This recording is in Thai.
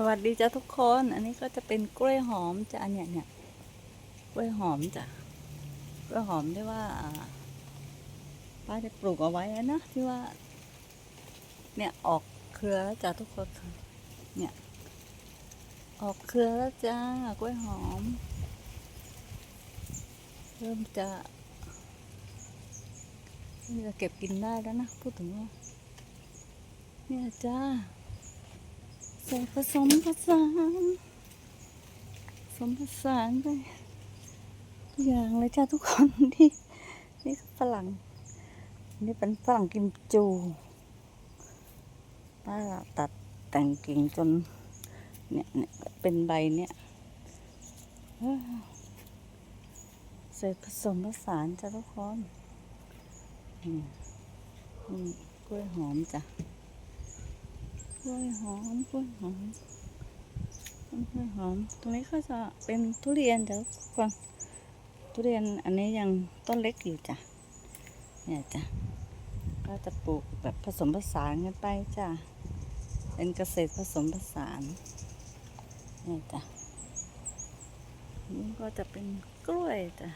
สวัสดีจ้าทุกคน อันนี้ก็จะเป็นกล้วยหอมจ้ะเนี่ยเนี่ยกล้วยหอมจ้ะกล้วยหอมที่ว่าป้าจะปลูกเอาไว้นะที่ว่า เนี่ยออกเครือแล้วจ้ะทุกคนเนี่ย ออกเครือแล้วจ้ากล้วยหอม เริ่มจะเริ่มจะเก็บกินได้แล้วนะพูดถึงว่าเนี่ยจ้า ใส่ผสมผสานผสมผสานไปทุกอย่างเลยจ้าทุกคนที่นี่ฝรั่ง นี่เป็นฝรั่งกิมจูป้าตัดแต่งกิ่งจนเนี่ยเนี่ยเป็นใบเนี่ยเอ้อใส่ผสมผสานจ้าทุกคนนี่กล้วยหอมจ้ะ ล้วยหอมกล้วยหอมกล้วยหอม ตรงนี้ก็จะเป็นทุเรียนเดี๋ยวก่อนทุเรียนอันนี้ยังต้นเล็กอยู่จ้ะเนี่ยจ้ะก็จะปลูกแบบผสมผสานกันไปจ้ะเป็นเกษตรผสมผสานเนี่ยจ้ะนี่ก็จะเป็นกล้วยจ้ะ